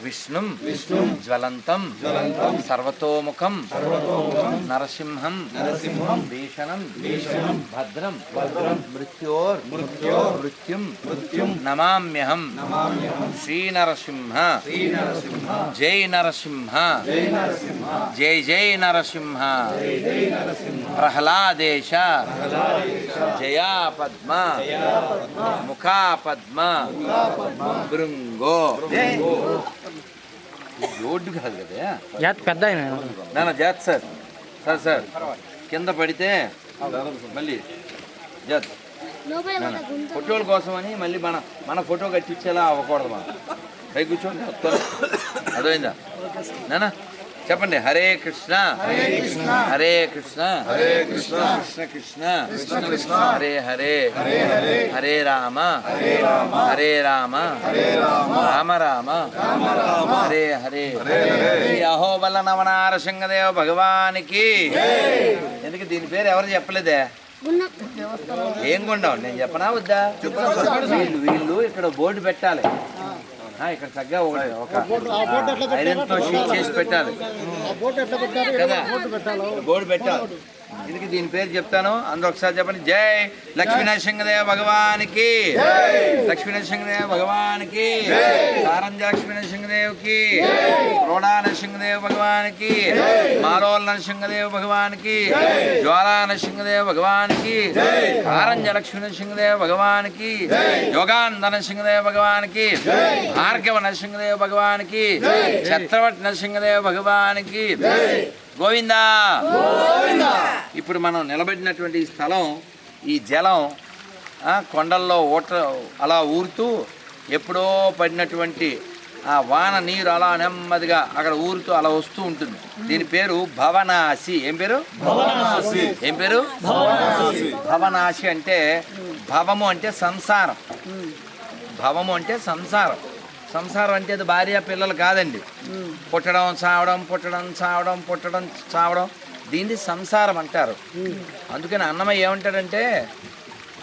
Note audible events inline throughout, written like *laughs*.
విష్ణుం విష్ణుం జ్వలంతం జ్వలంతం సర్వతోముఖం సర్వతోముఖం నరసింహం నరసింహం భీషణం భీషణం భద్రం భద్రం మృత్యోర్ మృత్యోర్ మృత్యుం మృత్యుం నమామ్యహం నమామ్యహం శ్రీ నరసింహ శ్రీ నరసింహ జై నరసింహ జై నరసింహ జై జై నరసింహ జై జై నరసింహ ప్రహ్లాదేశ జయా పద్మ ముఖా పద్మ బృంగో రోడ్డు కాదు కదా. జాత్ పెద్ద ఆయన. నాన్న జాత్ సార్. Sir sir. కింద పడితే మళ్ళీ జాత్. ఫోటోల కోసమని మళ్ళీ మన మన ఫోటో కట్టించేలా అవ్వకూడదు మనం. పై కూర్చోండి అదైందా నాన్న చెప్పండి హరే కృష్ణ. హరే కృష్ణ. హరే కృష్ణ. హరే కృష్ణ. కృష్ణ కృష్ణ. కృష్ణ కృష్ణ. హరే హరే. హరే హరే. హరే రామ. హరే రామ. హరే రామ. హరే రామ. రామ రామ. రామ రామ. హరే హరే. అహోబల నవనార సింగదేవ భగవానికి. ఎందుకు దీని పేరు ఎవరు చెప్పలేదే? ఏం కొండావు నేను చెప్పనా వద్దా? వీళ్ళు వీళ్ళు ఇక్కడ బోర్డు పెట్టాలి. ఇక్కడ చక్కగా ఒకటి. ఒక ఐరన్తో షీట్ చేసి పెట్టాలి. కదా? బోర్డు పెట్టాలి. ఇది దీని పేరు చెప్తాను. అందరూ ఒకసారి చెప్పండి. జై లక్ష్మీనరసింహదేవ భగవానికి. లక్ష్మీనరసింహదేవ భగవానికి. కారంజ లక్ష్మీనరసింహదేవ్కి రోడా నరసింహదేవ భగవానికి. మాలోల్ నరసింహదేవ భగవానికి. జ్వాలా నరసింహదేవ భగవానికి. కారంజ లక్ష్మీనరసింహదేవ భగవానికి. యోగానంద నరసింహదేవ భగవానికి. భార్గవ నరసింహదేవ భగవానికి. ఛత్రవటి నరసింహదేవ భగవానికి. గోవిందా. ఇప్పుడు మనం నిలబడినటువంటి ఈ స్థలం ఈ జలం కొండల్లో ఊట అలా ఊరుతూ ఎప్పుడో పడినటువంటి ఆ వాన నీరు అలా నెమ్మదిగా అక్కడ ఊరుతూ అలా వస్తూ ఉంటుంది. దీని పేరు భవనాసి. ఏం పేరు? ఏం పేరు? భవనాసి. అంటే భవము అంటే సంసారం. భవము అంటే సంసారం. సంసారం అంటే అది భార్య పిల్లలు కాదండి. పుట్టడం చావడం పుట్టడం చావడం పుట్టడం చావడం. దీన్ని సంసారం అంటారు. అందుకని అన్నమయ్య ఏమంటాడంటే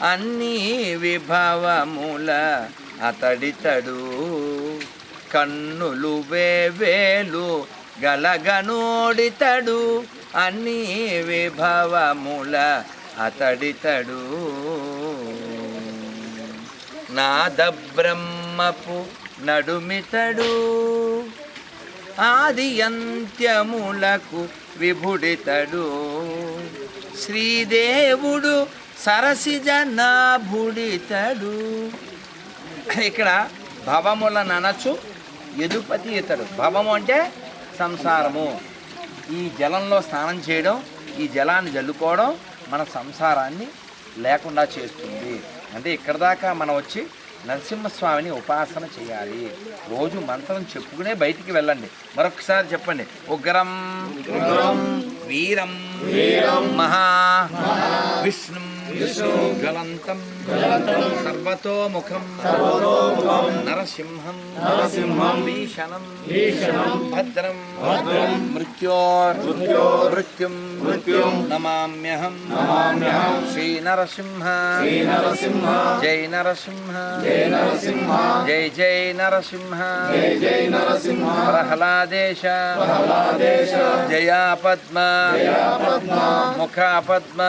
అన్ని విభవముల అతడితడు కన్నులు వేవేలు గలగనోడితడు. అన్ని విభవముల అతడితడు నాద బ్రహ్మపు నడుమితడు. ఆది అంత్యములకు విభుడితడు. శ్రీదేవుడు సరసిజనాభుడితడు ఇక్కడ భవముల ననచు యదుపతి ఇతడు. భవము అంటే సంసారము. ఈ జలంలో స్నానం చేయడం ఈ జలాన్ని జల్లుకోవడం మన సంసారాన్ని లేకుండా చేస్తుంది. అంటే ఇక్కడ దాకా మనం వచ్చి నరసింహస్వామిని ఉపాసన చేయాలి. రోజు మంత్రం చెప్పుకునే బయటికి వెళ్ళండి. మరొకసారి చెప్పండి. ఉగ్రం వీరం వీరం మహా విష్ణు జ్వలంతం సర్వతోముఖం నరసింహం నరసింహం భీషణం భద్రం భద్రం మృత్యోర్ మృత్యుం మృత్యుం నమామ్యహం నమామ్యహం శ్రీ నరసింహ శ్రీ నరసింహ జై నరసింహ జై నరసింహ జై జై నరసింహ జై జై నరసింహ ప్రహ్లాదేశ ప్రహ్లాదేశ జయా పద్మ జయా పద్మ ముఖ పద్మ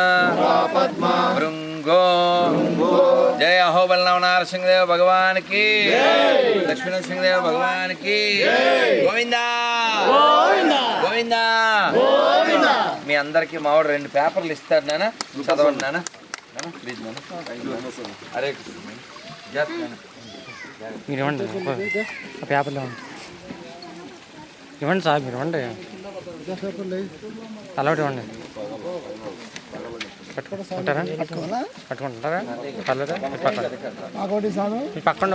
పద్మ జయ అహోబల్ నవనారసింహదేవ భగవానికి. లక్ష్మీ నరసింహదేవ భగవానికి. గోవిందా. గోవిందా. మీ అందరికి మావాడు రెండు పేపర్లు ఇస్తాడు నాన్న. చదవండి నాన్న. నాన్న, ప్లీజ్ నాన్న. అరే. మీరు ఇవ్వండి ఆ పేపర్లో ఇవ్వండి. ఇవ్వండి సార్ మీరు ఇవ్వండి. అలవాటు ఇవ్వండి. పట్టుకుంటారా పట్టుకుంటారా పర్లేదా పక్కన పక్కన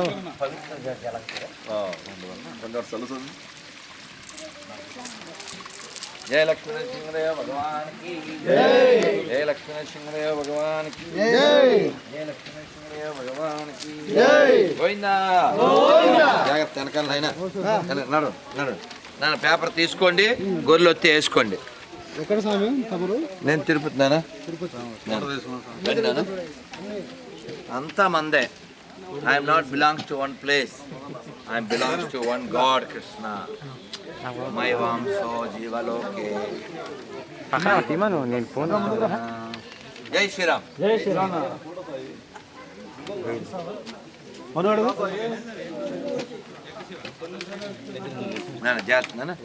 జయ లక్ష్మీ నరసింహదేవ భగవానికి జయ లక్ష్మీ నరసింహదేవ భగవానికి జయ లక్ష్మీ నరసింహదేవ భగవానికి గోవిందా జాగ్రత్త వెనకాల నాయన వెనక- నడు నడు నాన్న పేపర్ తీసుకోండి గొర్రెలు వచ్చి వేసుకోండి ఎక్కడ స్వామి తమరు నేను తిరుపతి నాన్న రండి నాన్న. అంతా మందే I am not belongs to one place. I am belongs to one God, Krishna. నాకు My vamso jivaloke. పక్కన తీమను నేను ఫోన్ జై శ్రీరామ్ జై శ్రీరామ మనోడు నాన్న జాగ్రత్త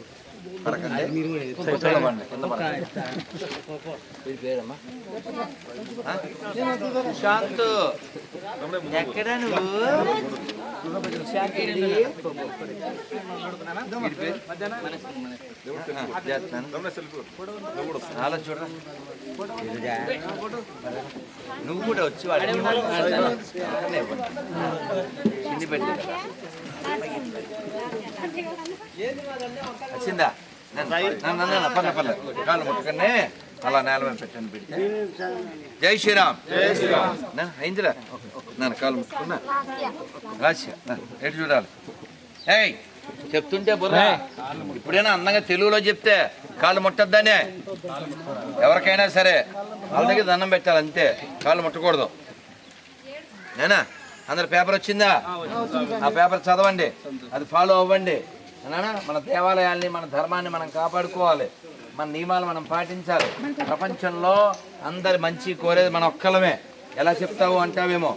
సుశాంత్ ఎక్కడ నువ్వు? చూడరా నువ్వు కూడా వచ్చి వాడు. చిన్ని పెట్టి. వచ్చిందా? పర్లే కాళ్ళు ముట్టుకనే అలా నేల మీద పెట్టండి పెడితే జై శ్రీరామ్. జై శ్రీరామ్. అయిందిరా? నన్ను కాళ్ళు ముట్టుకున్నా? రాశి ఎటు చూడాలి? ఏయ్ చెప్తుంటే బుర్రా. ఇప్పుడైనా అందంగా తెలుగులో చెప్తే కాళ్ళు ముట్టద్దానే. ఎవరికైనా సరే వాళ్ళ దగ్గర దండం పెట్టాలి అంతే కాళ్ళు ముట్టకూడదు. నేనా? అందరు పేపర్ వచ్చిందా? ఆ పేపర్ చదవండి. అది ఫాలో అవ్వండి. మన దేవాలయాల్ని మన ధర్మాన్ని మనం కాపాడుకోవాలి. మన నియమాలు మనం పాటించాలి. ప్రపంచంలో అందరి మంచి కోరేది మన ఒక్కలమే ఎలా చెప్తావు అంటావేమో?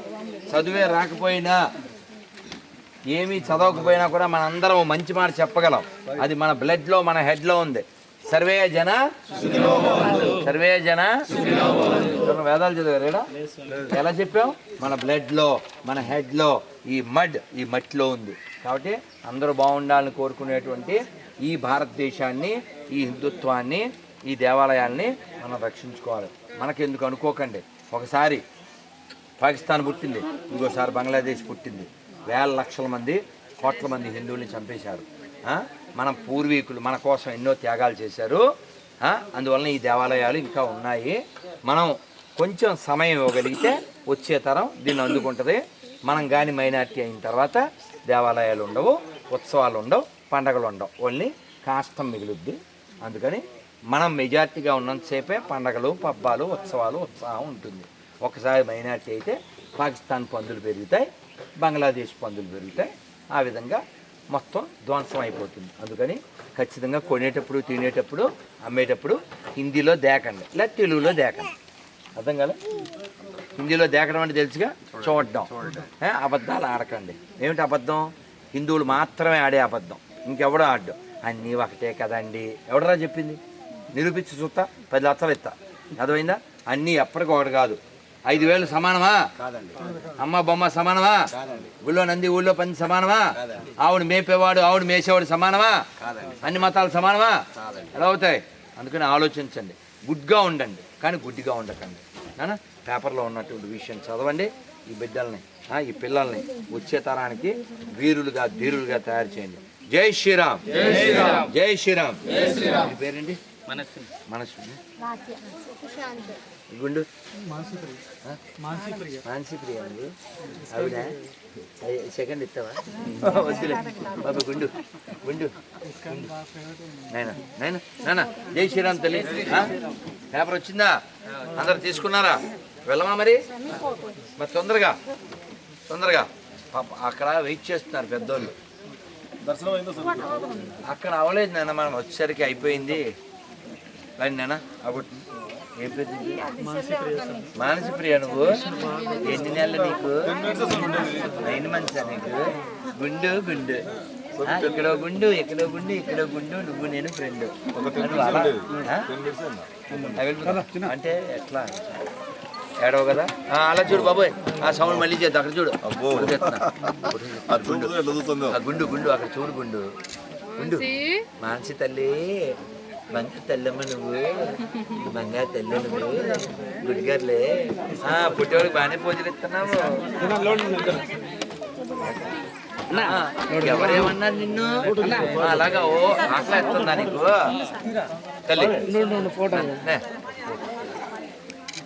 చదువే రాకపోయినా ఏమీ చదవకపోయినా కూడా మనందరం మంచి మాట చెప్పగలం. అది మన బ్లడ్లో మన హెడ్లో ఉంది. సర్వే జన సర్వే జన వేదాలు చదివారేడా ఎలా చెప్పాం మన బ్లడ్లో మన హెడ్లో ఈ మడ్ ఈ మట్టిలో ఉంది. కాబట్టి అందరూ బాగుండాలని కోరుకునేటువంటి ఈ భారతదేశాన్ని ఈ హిందుత్వాన్ని ఈ దేవాలయాల్ని మనం రక్షించుకోవాలి. మనకెందుకు అనుకోకండి. ఒకసారి పాకిస్తాన్ పుట్టింది ఇంకోసారి బంగ్లాదేశ్ పుట్టింది. వేల లక్షల మంది కోట్ల మంది హిందువుల్ని చంపేశారు. మన పూర్వీకులు మన కోసం ఎన్నో త్యాగాలు చేశారు. అందువలన ఈ దేవాలయాలు ఇంకా ఉన్నాయి. మనం కొంచెం సమయం ఇవ్వగలిగితే వచ్చే తరం దీన్ని అందుకుంటుంది. మనం కానీ మైనార్టీ అయిన తర్వాత దేవాలయాలు ఉండవు ఉత్సవాలు ఉండవు పండగలు ఉండవు. ఓన్లీ కాష్టం మిగులుద్ది. అందుకని మనం మెజార్టీగా ఉన్నంతసేపే పండగలు పబ్బాలు ఉత్సవాలు ఉత్సాహం ఉంటుంది. ఒకసారి మైనార్టీ అయితే పాకిస్తాన్ పందులు పెరుగుతాయి బంగ్లాదేశ్ పందులు పెరుగుతాయి. ఆ విధంగా మొత్తం ధ్వంసం అయిపోతుంది. అందుకని ఖచ్చితంగా కొనేటప్పుడు తినేటప్పుడు అమ్మేటప్పుడు హిందీలో దేకండి. లేదా తెలుగులో దేకండి. అర్థం కదా హిందీలో దేకడం అంటే తెలుసుగా? చూడడం. అబద్ధాలు ఆడకండి. ఏమిటి అబద్ధం? హిందువులు మాత్రమే ఆడే అబద్ధం. ఇంకెవడో ఆడ్డు. అన్నీ ఒకటే కదండి. ఎవడరా చెప్పింది? నిరూపించి చూస్తా. పది లక్షలు ఇస్తా. అర్థమైందా? అన్నీ ఎప్పటికి ఒకటి కాదు. ఐదు వేలు సమానమా? అమ్మ బొమ్మ సమానమా? ఊళ్ళో నంది ఊళ్ళో పంది సమానమా? ఆవుడు మేపేవాడు ఆవుడు మేసేవాడు సమానమా? అన్ని మతాలు సమానమా? ఎలా అవుతాయి? అందుకని ఆలోచించండి. గుడ్గా ఉండండి. కానీ గుడ్డిగా ఉండకండి. నాన్న పేపర్లో ఉన్నటువంటి విషయం చదవండి. ఈ బిడ్డల్ని ఆ, ఈ పిల్లల్ని వచ్చే తరానికి వీరులుగా ధీరులుగా తయారు చేయండి. జై శ్రీరామ్. జై శ్రీరామ్. జై శ్రీరామ్. మీ పేరేంటి? మనసు మనసు ప్రశాంత్ గుండు? మానసి ప్రియ ఆవిడ? అయ్య, సెకండ్ ఇస్తావా? వద్దులే. బాబా గుండు. గుండు. నాయన నాయన నాన్న జై శ్రీరామ్ తల్లి? పేపర్ వచ్చిందా? అందరు తీసుకున్నారా? వెళ్ళమా మరి? మరి తొందరగా. తొందరగా. పాప అక్కడ వెయిట్ చేస్తున్నారు పెద్దోళ్ళు. దర్శనం అయిందో అక్కడ అవ్వలేదు నాన్న మనం వచ్చేసరికి అయిపోయింది. కానీ నాన్న నీది? మానసి ప్రియ నువ్వు? ఎన్ని నెలలు నీకు? ఎన్ని మంత్సా నీకు? గుండు గుండు. ఇక్కడో గుండు ఇక్కడో గుండు ఇక్కడో గుండు నువ్వు నేను ఫ్రెండ్. అంటే ఎట్లా? ఏడవ కదా? ఆ, అలా చూడు బాబోయ్. ఆ సౌండ్ మళ్ళీ చేద్దాం. అక్కడ చూడు. గుండు గుండు అక్కడ చూడు గుండు. గుండు మానసి తల్లి. బంగారు తల్లమ్మ నువ్వు బంగారు తల్లి నువ్వు గుడిగారులే ఆ పుట్టేవాడికి బాగానే పూజలు ఇస్తున్నావు ఎవరేమన్నారు నిన్ను అలాగా ఓ ఆకలి ఎత్తుందా నీకు తల్లి.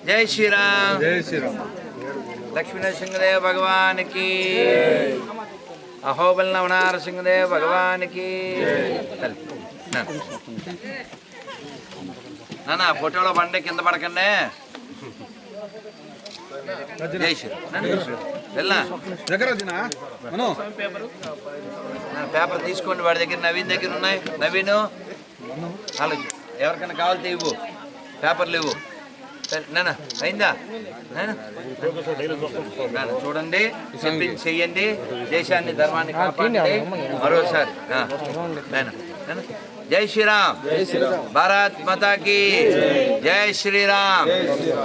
జై శ్రీరామ్ జై శ్రీరామ్ లక్ష్మీనరసింహదేవ భగవానికి అహోబల్ నవనారసింహదేవ భగవానికి తల్లి. నా. నాన్న ఫోటోలో బండి కింద పడకండి. జై శ్రీరామ్ నాన్న. వెళ్ళా దగ్గర వచ్చినా మనం. నా పేపర్ తీసుకోండి వాడి దగ్గర నవీన్ దగ్గర ఉన్నాయి. నవీన్ వాళ్ళు ఎవరికైనా కావాలితే ఇవ్వు. పేపర్లు ఇవ్వు. సరే, నాన్న అయిందా? చూడండి చెయ్యండి. దేశాన్ని ధర్మాన్ని కాపాడండి. మరోసారి. జై శ్రీరామ్. భారత్ మాతాకి జై. శ్రీరామ్.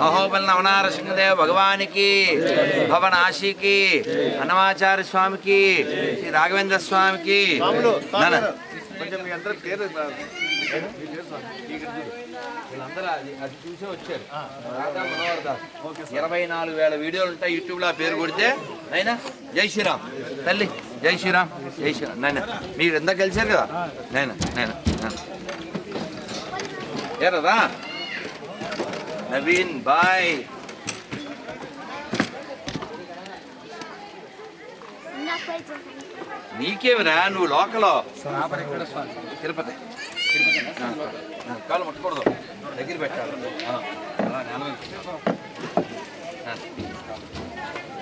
అహోబల్ నవనార సింహదేవ్ భగవానికి భవన్ ఆశీకి అన్నమాచార్య స్వామికి శ్రీ రాఘవేంద్ర స్వామికి. అందరి అది అది చూసే వచ్చారు. రాధా మనోహర్ దాస్. ఇరవై నాలుగు వేల వీడియోలు ఉంటాయి యూట్యూబ్లో ఆ పేరు కొడితే. నైనా? జై శ్రీరామ్. తల్లి జై శ్రీరామ్. జై శ్రీరామ్. నాయన మీరు ఎంత కలిసారు కదా? నాయన నాయన ఏరా రా నవీన్ బాయ్. నీకేమిరా నువ్వు లోకలో? తిరుపతి. కాలు ముట్టకూడదు దగ్గర పెట్టాలి. అలా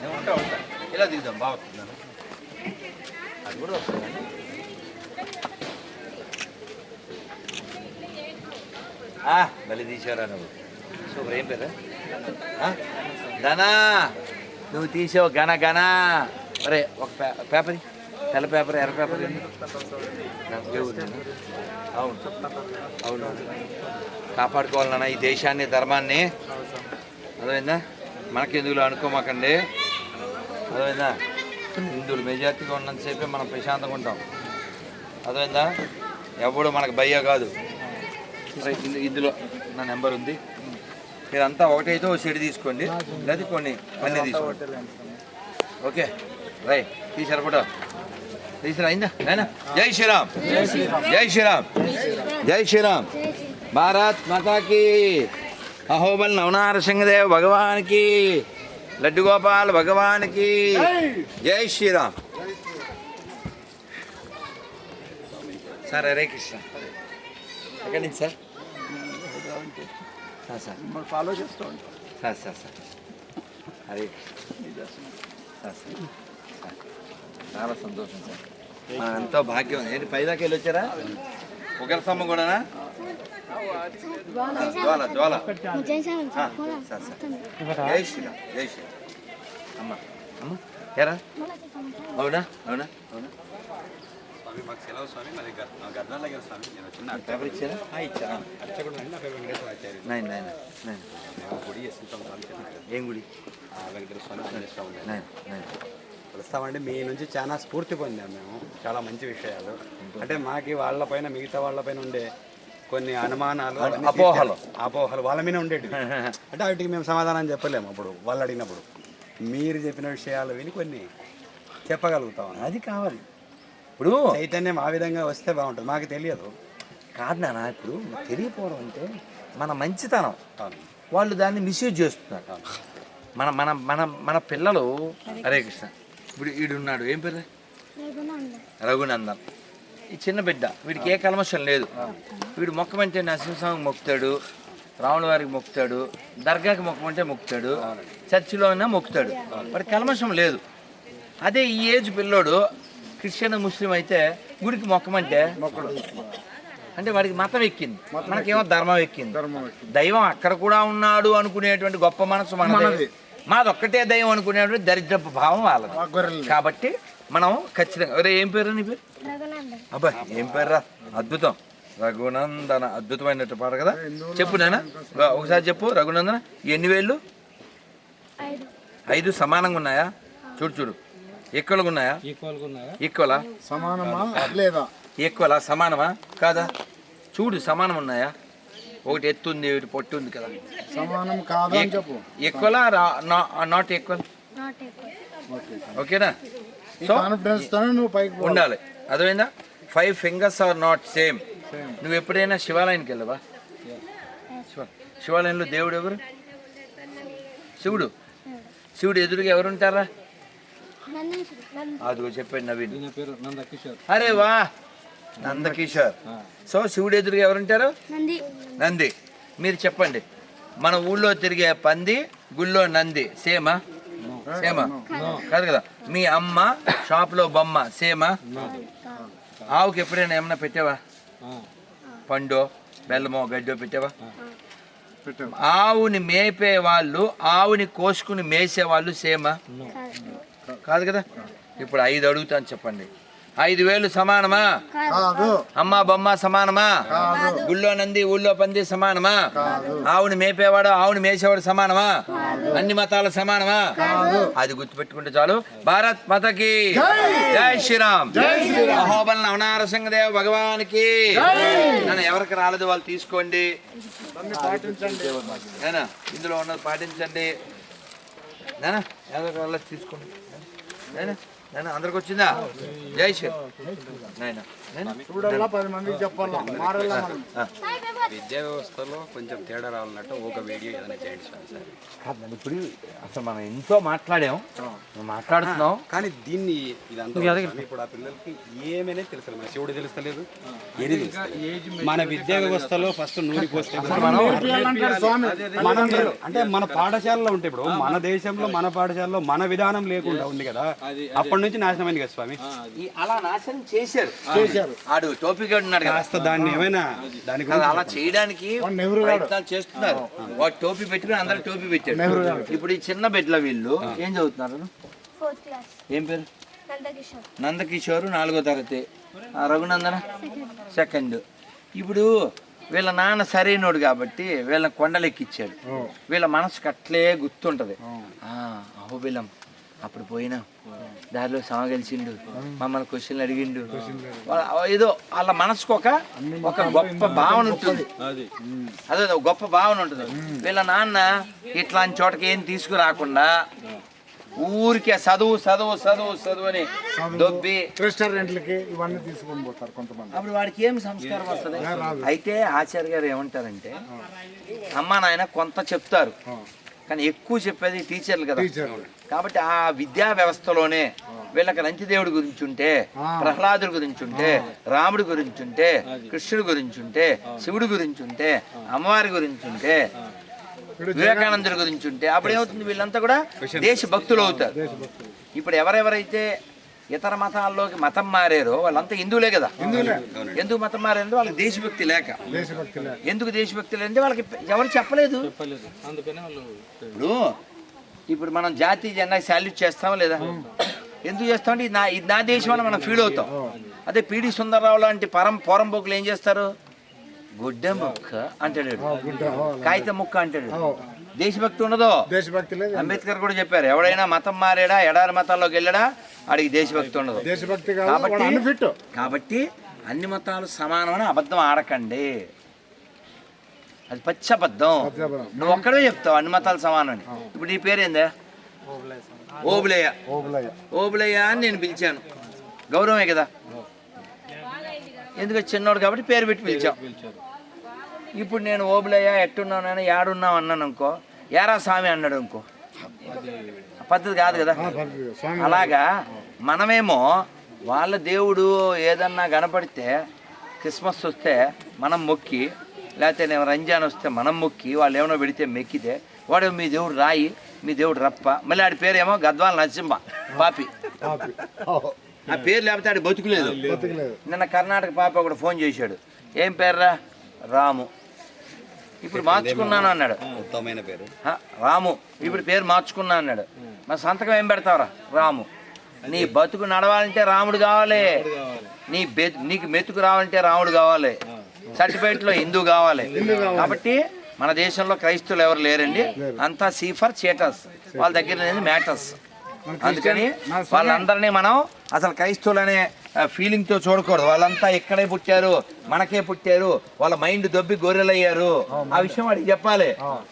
నేను ఉంటా ఉంటా. ఇలా దిగుదాం బాగా వస్తుందా అది కూడా వస్తుంది. మళ్ళీ తీసారా నువ్వు? సూపర్ ఏం పేరు? ధనా నువ్వు తీసావు ఘన గన అరే ఒక పేపర్ తెల్ల పేపర్ ఎర్ర పేపర్ అవును అవును. కాపాడుకోవాలన్నా ఈ దేశాన్ని ధర్మాన్ని. అదైందా మనకి హిందువులు అనుకోమాకండి. అదైందా హిందువులు మెజార్టీగా ఉన్నంతసేపే మనం ప్రశాంతంగా ఉంటాం. అదైందా ఎవడు మనకు భయ్యా కాదు. ఇందు- ఇందులో నా నెంబర్ ఉంది. మీరంతా ఒకటైతే ఒక సెడి తీసుకోండి. లేదా కొన్ని పన్నీ తీసుకోండి. ఓకే. రై తీసారు ఫోటో అయిందా అయినా జై శ్రీరామ్. జై శ్రీరామ్. జై శ్రీరామ్. భారత్ మాతాకి. అహోబల్ నవనార సింహదేవ్ భగవానికి. లడ్డు గోపాల్ భగవానికి. జై శ్రీరామ్. సార్ హరే కృష్ణ. ఎక్కడి నుంచి సార్? సార్ ఫాలో చేస్తూ ఉంటాం. Sir sir sir. Hare Krishna. Sir sir. చాలా సంతోషం సార్. మా ఎంతో భాగ్యం. ఏంటి పైదాకా వెళ్ళి వచ్చారా? ఒకరి స్తంభం కూడానా జ్వాల. జ్వాల జై శ్రీరామ్ జై శ్రీరామ్. అమ్మ అమ్మ. ఏరా అవునా? అవునా? అవునా? మాకు సెలవు స్వామి మరి గర్దాల దగ్గర స్వామి. నేను చిన్న పేపర్ ఇచ్చారా? ఇచ్చా అర్చకుడు నా పేరు Venkateshwara Acharya nine nine. Nine గుడి చేస్తుంటాం స్వామి చెప్పినట్టు. ఏం గుడి? వెంకటేశ్వర స్వామి. Nine nine. కలుస్తామండి. మీ నుంచి చాలా స్ఫూర్తి పొందాం మేము. చాలా మంచి విషయాలు. అంటే మాకి వాళ్ళపైన మిగతా వాళ్ళపైన ఉండే కొన్ని అనుమానాలు అపోహలు. అపోహలు వాళ్ళ మీద ఉండేటివి. *laughs* అంటే వాటికి మేము సమాధానం చెప్పలేము అప్పుడు. వాళ్ళు అడిగినప్పుడు. మీరు చెప్పిన విషయాలు విని కొన్ని చెప్పగలుగుతాం. అది కావాలి. ఇప్పుడు చైతన్యం ఆ విధంగా వస్తే బాగుంటుంది. మాకు తెలియదు. కాదు నాన్న ఇప్పుడు తెలియపోవడం అంటే మన మంచితనం. వాళ్ళు దాన్ని మిస్యూజ్ చేస్తున్నారు. మన మన మన మన పిల్లలు హరే కృష్ణ. ఇప్పుడు వీడున్నాడు ఏం పేరు? రఘునందన్. ఈ చిన్న బిడ్డ. వీడికి ఏ కల్మషం లేదు. వీడు మొక్కమంటే నరసింహస్వామికి మొక్కుతాడు రాముల వారికి మొక్కుతాడు దర్గాకి మొక్కమంటే మొక్కుతాడు చర్చిలో అయినా మొక్కుతాడు. వాడికి కల్మషం లేదు. అదే ఈ ఏజ్ పిల్లోడు క్రిస్టియన్ ముస్లిం అయితే గుడికి మొక్కమంటే అంటే వాడికి మతం ఎక్కింది. మనకేమో ధర్మం ఎక్కింది. దైవం అక్కడ కూడా ఉన్నాడు అనుకునేటువంటి గొప్ప మనసు మనది. మాది ఒక్కటే దైవం అనుకునేటువంటి దరిద్రపు భావం వాళ్ళది. కాబట్టి మనం ఖచ్చితంగా ఒరే ఏం పేరు నీ పేరు? అబ్బా ఏం పేరు రా అద్భుతం. రఘునందన అద్భుతమైనట్టు పాట కదా? చెప్పు నాన్న. ఒకసారి చెప్పు రఘునందన. ఎన్ని వేళ్ళు? ఐదు. ఐదు సమానంగా ఉన్నాయా? చూడు చూడు. ఈక్వల్గా ఉన్నాయా? ఈక్వలా? సమానమా లేదా? ఈక్వలా సమానమా? కాదా? చూడు సమానం ఉన్నాయా? ఒకటి ఎత్తు ఉంది ఒకటి పొట్టి ఉంది కదా. సమానం కాదు అని చెప్పు. ఈక్వలా నాట్ ఈక్వల్ ఓకేనా? ఈ సో కాన్ఫిడెన్స్ తోనే నువ్వు పైకి. ఉండాలి. అర్థమైందా? Five fingers are not same నువ్వు ఎప్పుడైనా శివాలయానికి వెళ్ళవా? శివ శివాలయంలో దేవుడు ఎవరు? శివుడు. శివుడు ఎదురుగా ఎవరు ఉంటారా నందీశ్వరి నంద అదిగో చెప్పాడు నవీన్. అరే వా! నందకిషోర్. సో శివుడు ఎదురుగా ఎవరుంటారు? నంది. నంది. మీరు చెప్పండి. మన ఊళ్ళో తిరిగే పంది గుళ్ళో నంది. సేమా? సేమా? కాదు. కదా మీ అమ్మ షాప్లో బొమ్మ సేమా? ఆవుకి ఎప్పుడైనా ఏమన్నా పెట్టావా? పండో బెల్లమో గడ్డో పెట్టావా? పెట్టావు ఆవుని మేపే వాళ్ళు ఆవుని కోసుకుని మేసే వాళ్ళు సేమా? కాదు కదా. ఇప్పుడు ఐదు అడుగుతాను చెప్పండి. ఐదు వేలు సమానమా అమ్మ బొమ్మ సమానమా? గుళ్ళో నంది ఊళ్ళో పంది సమానమా? ఆవుని మేపేవాడు ఆవుని మేసేవాడు సమానమా? అన్ని మతాలు సమానమా? అది గుర్తుపెట్టుకుంటే చాలు. భారత్ మతకి జై. శ్రీరామ్. అహోబల్ నవనార సింగదేవ్ భగవానికి నన్ను ఎవరికి రాలేదు వాళ్ళు తీసుకోండి. ఇందులో ఉన్నది పాటించండి. నేనా ఎవరికి రాలేదు తీసుకోండి. నేనా నేనా అందరికి వచ్చిందా? జై శ్రీ నేనా విద్యా వ్యవస్థలో కొంచెం తేడా రావాలన్నట్టు ఒక వీడియో ఏదైనా చేయండి సార్. ఇప్పుడు అసలు మనం ఎంతో మాట్లాడాం. మాట్లాడుతున్నాం. కానీ దీన్ని ఇదంతా ఇప్పుడు ఆ పిల్లలకి ఏమైనా తెలుసు మన శివుడు తెలుస్తలేదు. ఏది. మన విద్యా వ్యవస్థలో ఫస్ట్ నూరి పోస్తే అంటే మన పాఠశాలలో ఉంటే ఇప్పుడు మన దేశంలో మన పాఠశాలలో మన విధానం లేకుండా ఉంది కదా. అప్పటి నుంచి నాశనమైంది కదా స్వామి? అలా నాశనం చేశారు. చేశారు. ఆడు టోపీ గడు ఉన్నాడు కదా. కాస్త దాన్ని ఏమైనా దాని అది గురించి అలా చేయడానికి. ప్రయత్నాలు చేస్తున్నారు. వాడు టోపీ పెట్టుకుని అందరు టోపీ పెట్టారు. ఇప్పుడు ఈ చిన్న బిడ్డల వీళ్ళు ఏం చదువుతున్నారు? ఫోర్త్ క్లాస్ ఏం పేరు? నందకిషోర్. నందకిషోరు నాలుగో తరగతి. ఆ రఘునందన? సెకండ్ ఇప్పుడు వీళ్ళ నాన్న సరైనోడు కాబట్టి వీళ్ళని కొండలెక్కిచ్చాడు. వీళ్ళ మనసుకు అట్లే గుర్తుంటది. ఆ, అహోబిలం. అప్పుడు పోయినా. దారిలో సమ గెలిచిండు. మమ్మల్ని క్వశ్చన్లు అడిగిండు. ఏదో వాళ్ళ మనసుకు ఒక ఒక గొప్ప భావన ఉంటుంది. అదే. ఒక గొప్ప భావన ఉంటుంది. వీళ్ళ నాన్న ఇట్లాంటి చోటకి ఏం తీసుకురాకుండా ఊరికే చదువు చదువు చదువు చదువు అని దొబ్బి రెస్టారెంట్లకి ఇవన్నీ తీసుకొని పోతారు కొంతమంది. అప్పుడు వాడికి ఏం సంస్కారం వస్తుంది? అయితే ఆచార్య గారు ఏమంటారంటే అమ్మా నాయన కొంత చెప్తారు. కానీ ఎక్కువ చెప్పేది టీచర్లు కదా. కాబట్టి ఆ విద్యా వ్యవస్థలోనే వీళ్ళకి నంతిదేవుడి గురించి ఉంటే ప్రహ్లాదుడి గురించి ఉంటే రాముడి గురించి ఉంటే కృష్ణుడి గురించి ఉంటే శివుడి గురించి ఉంటే అమ్మవారి గురించి ఉంటే వివేకానందుడి గురించి ఉంటే అప్పుడు ఏమవుతుంది వీళ్ళంతా కూడా దేశభక్తులు అవుతారు. ఇప్పుడు ఎవరెవరైతే ఇతర మతాల్లోకి మతం మారారో వాళ్ళంతా హిందువులే కదా. ఎందుకు మతం మారారంటే వాళ్ళకి దేశభక్తి లేక. ఎందుకు దేశభక్తి లేదంటే వాళ్ళకి ఎవరు చెప్పలేదు. ఇప్పుడు ఇప్పుడు మనం జాతీయ జెండా శాల్యూట్ చేస్తామా లేదా? ఎందుకు చేస్తామంటే ఇది నా ఇది నా దేశం అని మనం ఫీల్ అవుతాం. అదే పీడి సుందరరావు లాంటి పరం పోరంబోకులు ఏం చేస్తారు? గుడ్డ ముక్క అంటాడు. కాగితం ముక్క అంటాడు. దేశభక్తి ఉండదో. దేశభక్తి అంబేద్కర్ కూడా చెప్పారు ఎవడైనా మతం మారాడా ఎడారి మతాల్లోకి వెళ్ళాడా ఆడికి దేశభక్తి ఉండదు. దేశభక్తి కాబట్టి కాబట్టి అన్ని మతాలు సమానమని అబద్ధం ఆడకండి. అది పచ్చి అబద్ధం అబద్ధం. నువ్వు ఒక్కడే చెప్తావు అన్ని మతాలు సమానం ఇప్పుడు నీ పేరేందే? ఓబులయ్య. ఓబులయ్య. అని నేను పిలిచాను. గౌరవమే కదా? ఎందుకంటే చిన్నోడు కాబట్టి పేరు పెట్టి పిలిచాం. ఇప్పుడు నేను ఓబులయ్య ఎట్టున్నానని ఏడున్నావు అన్నాను అనుకో యారా స్వామి అన్నాడు అనుకో. పద్ధతి కాదు కదా? అలాగా మనమేమో వాళ్ళ దేవుడు ఏదన్నా కనపడితే క్రిస్మస్ వస్తే మనం మొక్కి లేకపోతే నేను రంజాన్ వస్తే మనం మొక్కి వాళ్ళు ఏమైనా పెడితే మెక్కితే వాడు మీ దేవుడు రాయి మీ దేవుడు రప్ప. మళ్ళీ ఆడి పేరేమో గద్వాల నరసింహ పాపి. ఆ పేరు లేకపోతే ఆడి బతుకులేదు. బతకలేదు. నిన్న కర్ణాటక పాప ఒకడు ఫోన్ చేశాడు. ఏం పేర్రా? రాము. ఇప్పుడు మార్చుకున్నాను అన్నాడు. ఉత్తమమైన పేరు. రాము. ఇప్పుడు పేరు మార్చుకున్నా అన్నాడు. మరి సంతకం ఏం పెడతావురా? రాము. నీ బతుకు నడవాలంటే రాముడు కావాలి. నీ బె- నీకు మెతుకు రావాలంటే రాముడు కావాలి. సర్టిఫికేట్లో హిందూ కావాలి. కాబట్టి మన దేశంలో క్రైస్తవులు ఎవరు లేరండి? అంతా సీఫర్ చేటర్స్ వాళ్ళ దగ్గర లేదు మ్యాటర్స్ అందుకని వాళ్ళందరినీ మనం అసలు క్రైస్తవులు అనే ఫీలింగ్తో చూడకూడదు. వాళ్ళంతా ఇక్కడే పుట్టారు మనకే పుట్టారు వాళ్ళ మైండ్ దొబ్బి గొర్రెలయ్యారు. ఆ విషయం వాడికి చెప్పాలి.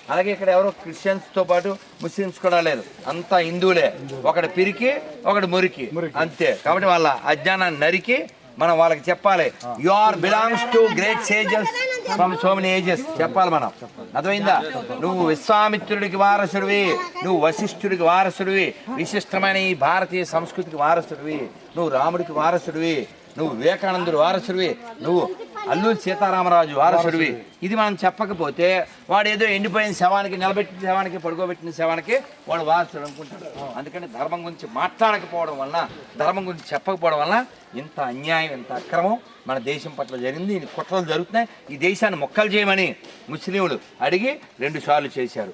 అలాగే ఇక్కడ ఎవరో క్రిస్టియన్స్తో పాటు ముస్లిమ్స్ కూడా లేరు. అంతా హిందువులే. ఒకటి పిరికి ఒకటి మురికి. అంతే. కాబట్టి వాళ్ళ అజ్ఞానాన్ని నరికి మనం వాళ్ళకి చెప్పాలి. You are belongs to great sages from so many ages చెప్పాలి. మనం. అర్థమైందా? నువ్వు విశ్వామిత్రుడికి వారసుడివి నువ్వు వశిష్ఠుడికి వారసుడివి విశిష్టమైన ఈ భారతీయ సంస్కృతికి వారసుడివి నువ్వు రాముడికి వారసుడివి నువ్వు వివేకానందుడి వారసుడివి నువ్వు అల్లూరి సీతారామరాజు వారసుడివి ఇది మనం చెప్పకపోతే వాడు ఏదో ఎండిపోయిన శవానికి నిలబెట్టిన శవానికి పడుకోబెట్టిన శవానికి వాడు వారసుడు అనుకుంటాడు. అందుకని ధర్మం గురించి మాట్లాడకపోవడం వలన ధర్మం గురించి చెప్పకపోవడం వలన ఇంత అన్యాయం ఇంత అక్రమం మన దేశం పట్ల జరిగింది. ఇన్ని కుట్రలు జరుగుతున్నాయి. ఈ దేశాన్ని మొక్కలు చేయమని ముస్లింలు అడిగి రెండు సార్లు చేశారు.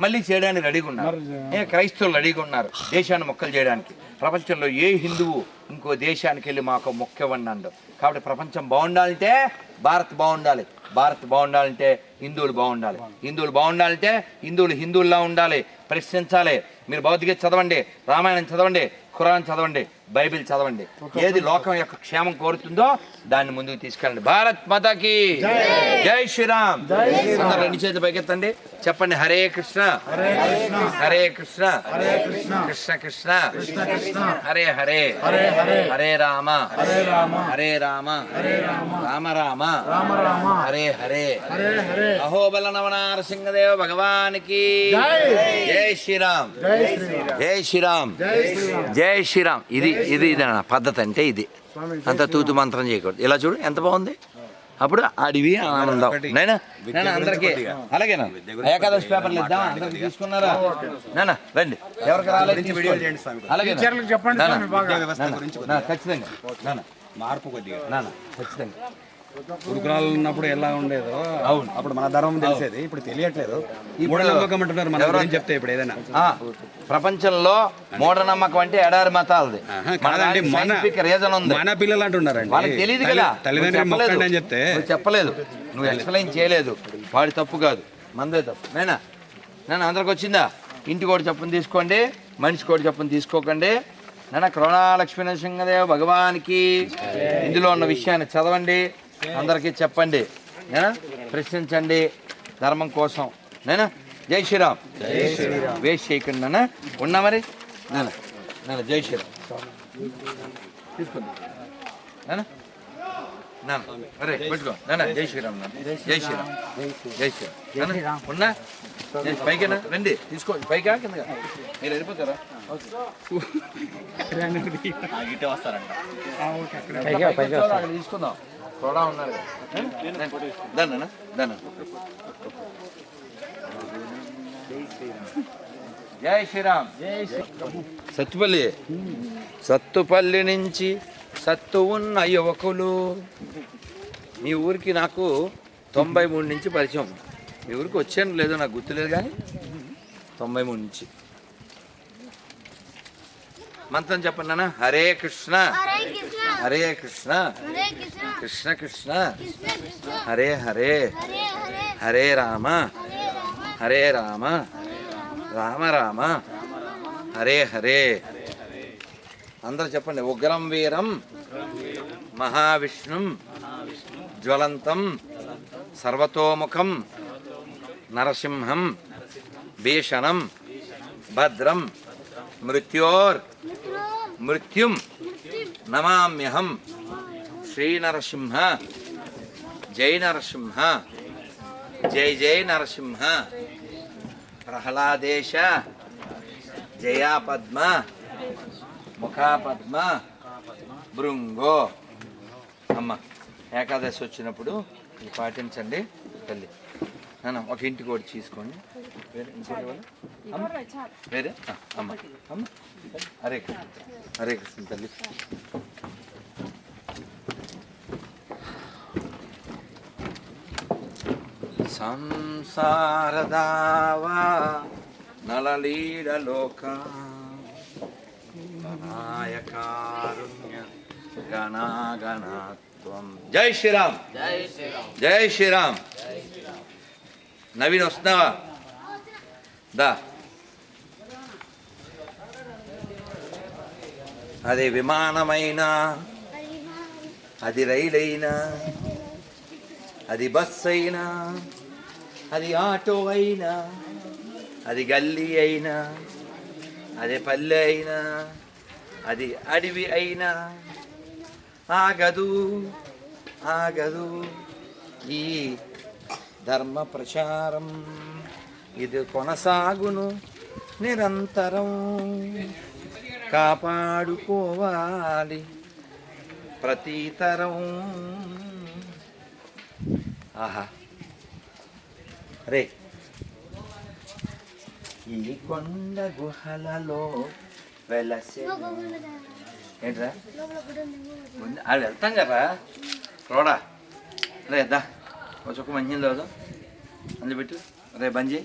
మళ్ళీ చేయడానికి రెడీగా ఉన్నారు. ఏ క్రైస్తవులు రెడీగా ఉన్నారు దేశాన్ని మొక్కలు చేయడానికి. ప్రపంచంలో ఏ హిందువు ఇంకో దేశానికి వెళ్ళి మాకు మొక్కవన్నాడు కాబట్టి ప్రపంచం బాగుండాలంటే భారత్ బాగుండాలి. భారత్ బాగుండాలంటే హిందువులు బాగుండాలి. హిందువులు బాగుండాలంటే హిందువులు హిందువుల్లా ఉండాలి. ప్రశ్నించాలి. మీరు భౌతిక చదవండి రామాయణం చదవండి ఖురాన్ చదవండి బైబిల్ చదవండి. ఏది లోకం యొక్క క్షేమం కోరుతుందో దాన్ని ముందుకు తీసుకెళ్ళండి. భారత్ మాతాకి జై. శ్రీరామ్. అందరూ రెండు చేతులు పైకెత్తండి. చెప్పండి హరే కృష్ణ. హరే కృష్ణ. కృష్ణ. కృష్ణ. హరే హరే. హరే రామ. హరే రామ. రామ. రామ. హరే హరే. అహోబల నవనార సింహదేవ భగవానికి జై. శ్రీరామ్. జై శ్రీరామ్. జై శ్రీరామ్. ఇది ఇది ఇది అన్న పద్ధతి అంటే ఇది. అంత తూతు మంత్రం చేయకూడదు. ఇలా చూడు ఎంత బాగుంది? అప్పుడు అడివి ఆనందం. నైనా? నైనా అందరికి? అలాగేనా? ఏకాదశి పేపర్లు ఇద్దామా? అందరికి తీసుకున్నారా? నానా? రండి. ఎవరికి రాలేదు వీడియోలు చేయండి స్వామి అలాగే చెప్పండి ఖచ్చితంగా. నాన్న మార్పు కొద్దిగా. నాన్న ఖచ్చితంగా. గురుకులాలు ఉన్నప్పుడు ఎలా ఉండేదో అవును. అప్పుడు మన ధర్మం తెలిసేది ఇప్పుడు తెలియట్లేదు. ఇప్పుడు మూఢనమ్మకం అంటున్నారు మన ఎవరో- చెప్తే ఇప్పుడు ఏదైనా. ప్రపంచంలో మూఢనమ్మకం అంటే ఎడారి మతాలది. మన కాదండి రీజన్ ఉంది. మన పిల్లలు అంటున్నారండి. వాళ్ళకి తెలియదు కదా. తల్లిదండ్రులు అని చెప్తే. చెప్పలేదు. నువ్వు ఎక్స్ప్లెయిన్ చేయలేదు. వాడి తప్పు కాదు. మందే తప్పు. నేనా? నేను? అందరికి వచ్చిందా? ఇంటి కోటి చెప్పుని తీసుకోండి. మనిషి కోటి చెప్పుని తీసుకోకండి. నాన్న కరుణాలక్ష్మీ నరసింహదేవ భగవానికి ఇందులో ఉన్న విషయాన్ని చదవండి. అందరికీ చెప్పండి. నేనా ప్రశ్నించండి ధర్మం కోసం. నేనా? జై శ్రీరామ్. జై శ్రీరామ్. వేస్ట్ చేయకండి ఉన్నా మరి? నాన్న నాన్న జై శ్రీరామ్. తీసుకోండి. అరే పెట్టుకో. నాన్న జై శ్రీరామ్ నాన్న. జై శ్రీరామ్. జై శ్రీరామ్. ఉన్నా? పైకేనా రండి. తీసుకో. పైకా కిందగా మీరు వెళ్ళిపోతారా? తీసుకుందాం. కూడా ఉన్నారు. దాన్న దాన్న జై శ్రీరామ్. సత్తుపల్లి. సత్తుపల్లి నుంచి సత్తు ఉన్న యువకులు. మీ ఊరికి నాకు తొంభై మూడు నుంచి పరిచయం. మీ ఊరికి వచ్చాను లేదో నాకు గుర్తులేదు కానీ తొంభై మూడు నుంచి. మంత్రం చెప్పండి నాన్న. హరే కృష్ణ. హరే కృష్ణ. కృష్ణ. కృష్ణ. హరే హరే. హరే రామ. హరే రామ. రామ రామ. హరే హరే. అందరూ చెప్పండి. ఉగ్రం వీరం. మహావిష్ణుం. జ్వలంతం. సర్వతోముఖం. నరసింహం. భీషణం. భద్రం. మృత్యోర్. మృత్యుం నమామ్యహం. శ్రీ నరసింహ జై నరసింహ జై జై నరసింహ. ప్రహ్లాదేశ. జయా పద్మ ముఖా పద్మ భృంగో. అమ్మ ఏకాదశి వచ్చినప్పుడు పాటించండి తల్లి. ఒక ఇంటి కూడా తీసుకోండి. వేరే ఇంకోటి? అమ్మ. వేరే? అమ్మ. అమ్మ. హరే కృష్ణ. హరే కృష్ణ తల్లి. సంసారదావా నలలీడలోక నాయకారుణ్య గణాగణత్వం జై శ్రీరామ్. జై శ్రీరామ్. నవీన్ వస్తున్నావా? దా. అది విమానమైనా? అది రైలైనా? అది బస్ అయినా అది ఆటో అయినా అది గల్లీ అయినా? అది పల్లె అయినా? అది అడవి అయినా? ఆగదు ఆగదు. ఈ ధర్మ ప్రచారం. ఇది కొనసాగును నిరంతరం. కాపాడుకోవాలి ప్రతీతరం ఆహా. రే. ఈ కొండ గుహలలో వెలసే ఏంట్రా. అది వెళ్తాం కదా రోడా. రే దా. ఒక చుక్క మంచి రోజు అందు పెట్టు. రే బంద్ చేయి.